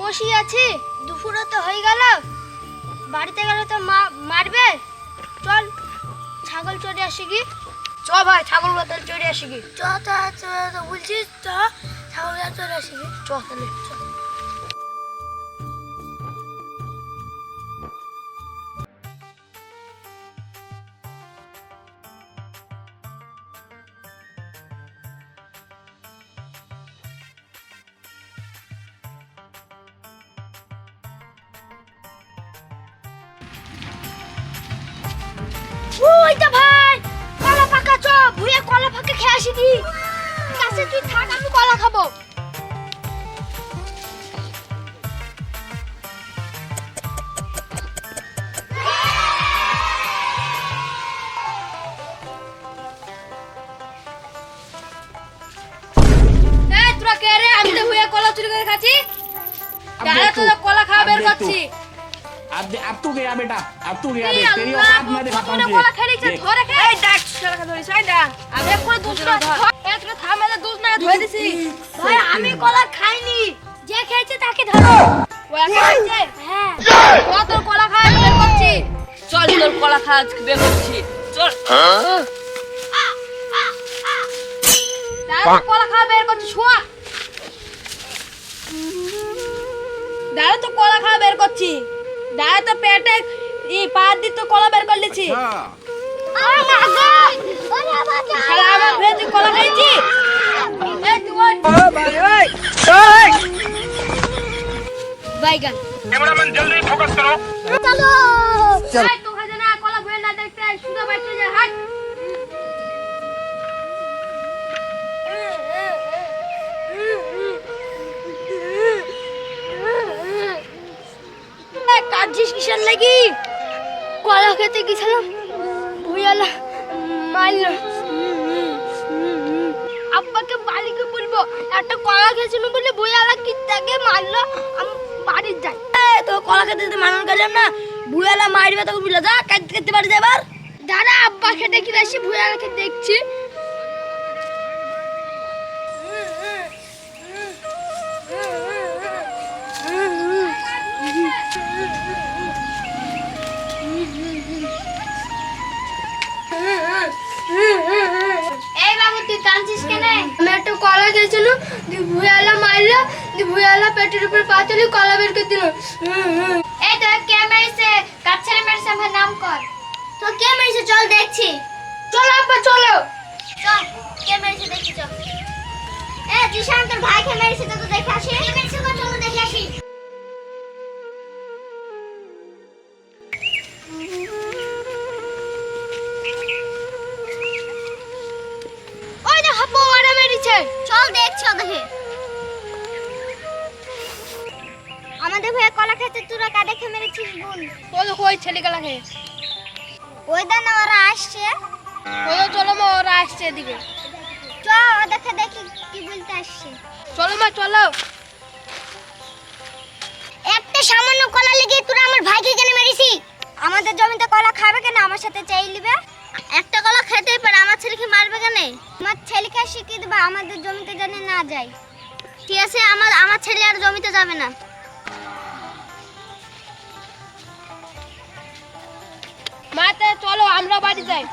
বসেই আছি। দুপুরও তো হয়ে গেল। বাড়িতে গেলে তো মা মারবে। চল ছাগল চড়ে আসি কি? চ ভাই ছাগল বাতাল চড়ে আসি কি? চ চ বলছিস চ ছাগল চড়ে আসি কি? চ তাহলে চ। আমাকে খেয়ে আসি কি কাছে তুই থাক আমি কলা খাব। কলা চুরি করে খাচ্ছি। কলা খাওয়া বের করছি। अब दे- अब तू गया बेटा अब तू गया এই देख तेरी আল্লাহ, औकात मैं दिखाता কতগুলো हूँ কলা तुझे। খেলিছে देख। ধরে খে এই দেখ শালাকে ধরিস এই দেখ আমি এক করে দুধ না ধর এই তোকে থামে দুধ না ধরে দিছি ভাই আমি কলা খাইনি যে খেয়েছে তাকে ধরো ও একা খাইছে হ্যাঁ কত কলা খাওয়া বের করছি চল তোর কলা খাওয়া বের করছি চল দাঁড়া তো কলা খাওয়া বের করছি শোয়া দাঁড়া তো কলা খাওয়া বের করছি দাদা তো পেটে ই পা দিয়ে তো কলা বের করে নিছি আচ্ছা। শালা আমার ভেজে কলা খাইছি? এই তুই ওই ভাই ওই ওই। বাইগান। ক্যামেরাম্যান জলদি ফোকাস করো। চলো। চলো। কিসের লাগি কলা খেতে গেছিলাম ভুয়ালা মারল। আব্বাকে বাড়িকে বলব, একটা কলা খেয়েছিল বলে ভুয়ালা কিত্তাকে মারলো। আমি বাড়ি যাই। তো কলা খেতে যেতে মানান গেলাম না। বুয়ালা মারবে তখন বুঝলা যা কাটতে কাটতে বাড়ি যাবার দাদা আব্বা খেতে কি আসি ভুয়ালাকে দেখছি। কাঁদছিস কেন? আমি একটা কলা দি ভুয়ালা মারলো দি ভুয়ালা পেটের উপর পাতলি কলা বের করে দিল। এই তো কে মেরেছে? কার ছেলে মেরেছে আমার নাম কর। তো কে মেরেছে? চল দেখছি। চলো আব্বা চলো। চল কে মেরেছে দেখি চল। এ জিশান তোর ভাই কে মেরেছে? তো দেখে আসি। কে মেরেছে চলো দেখে আসি। দেখছ দেখে। আমাদের ভাই কলা খেতে তোরা কা দেখে মেরেছিস বোন। ওই খেয়ে দানা ওরা আসছে। ওই চলো মা ওরা আসছে এদিকে। চ ওদেরকে দেখি কি বলতে আসছে। চলো মা চলো। একটা সামান্য কলা লেগে তোরা আমার ভাইকে কেন মেরেছি আমাদের জমিতে কলা খাবে কেন? আমার সাথে চাই নিবে। একটা কলা খেতেই পারে আমার ছেলেকে মারবে কেন আমার ছেলেকে শিখিয়ে দেবে আমাদের জমিতে জানে না যায়। ঠিক আছে আমার আমার ছেলে আর জমিতে যাবে না। মাতে চলো আমরা বাড়ি যাই।